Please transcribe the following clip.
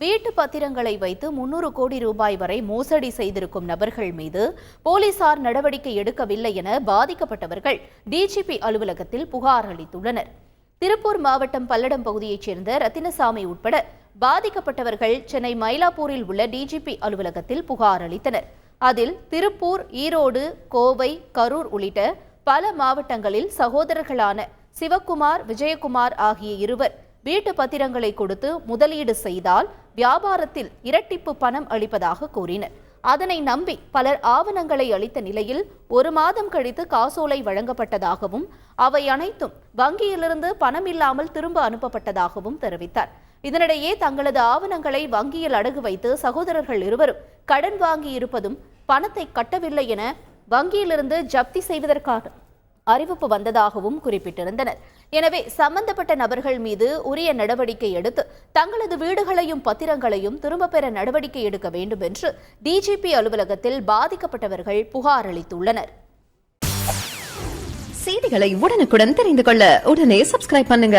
வீட்டு பத்திரங்களை வைத்து முன்னூறு கோடி ரூபாய் வரை மோசடி செய்திருக்கும் நபர்கள் மீது போலீசார் நடவடிக்கை எடுக்கவில்லை என பாதிக்கப்பட்டவர்கள் டிஜிபி அலுவலகத்தில் புகார் அளித்துள்ளனர். திருப்பூர் மாவட்டம் பல்லடம் பகுதியைச் சேர்ந்த ரத்தினசாமி உட்பட பாதிக்கப்பட்டவர்கள் சென்னை மயிலாப்பூரில் உள்ள டிஜிபி அலுவலகத்தில் புகார் அளித்தனர். அதில் திருப்பூர் ஈரோடு கோவை கரூர் உள்ளிட்ட பல மாவட்டங்களில் சகோதரர்களான சிவக்குமார் விஜயகுமார் ஆகிய இருவர் வீட்டு பத்திரங்களை கொடுத்து முதலீடு செய்தால் வியாபாரத்தில் இரட்டிப்பு பணம் அளிப்பதாக கூறினர். அதனை நம்பி பலர் ஆவணங்களை அளித்த நிலையில் ஒரு மாதம் கழித்து காசோலை வழங்கப்பட்டதாகவும் அவை அனைத்தும் வங்கியிலிருந்து பணம் இல்லாமல் திரும்ப அனுப்பப்பட்டதாகவும் தெரிவித்தார். இதனிடையே தங்களது ஆவணங்களை வங்கியில் அடகு வைத்து சகோதரர்கள் இருவரும் கடன் வாங்கியிருப்பதும் பணத்தை கட்டவில்லை என வங்கியிலிருந்து ஜப்தி செய்வதற்காக அறிவிப்பு வந்ததாகவும் குறிப்பிட்டிருந்தனர். எனவே சம்பந்தப்பட்ட நபர்கள் மீது உரிய நடவடிக்கை எடுத்து தங்களது வீடுகளையும் பத்திரங்களையும் திரும்பப் பெற நடவடிக்கை எடுக்க வேண்டும் என்று டிஜிபி அலுவலகத்தில் பாதிக்கப்பட்டவர்கள் புகார் அளித்துள்ளனர். செய்திகளை உடனுக்குடன் தெரிந்து கொள்ள உடனே சப்ஸ்கிரைப் பண்ணுங்க.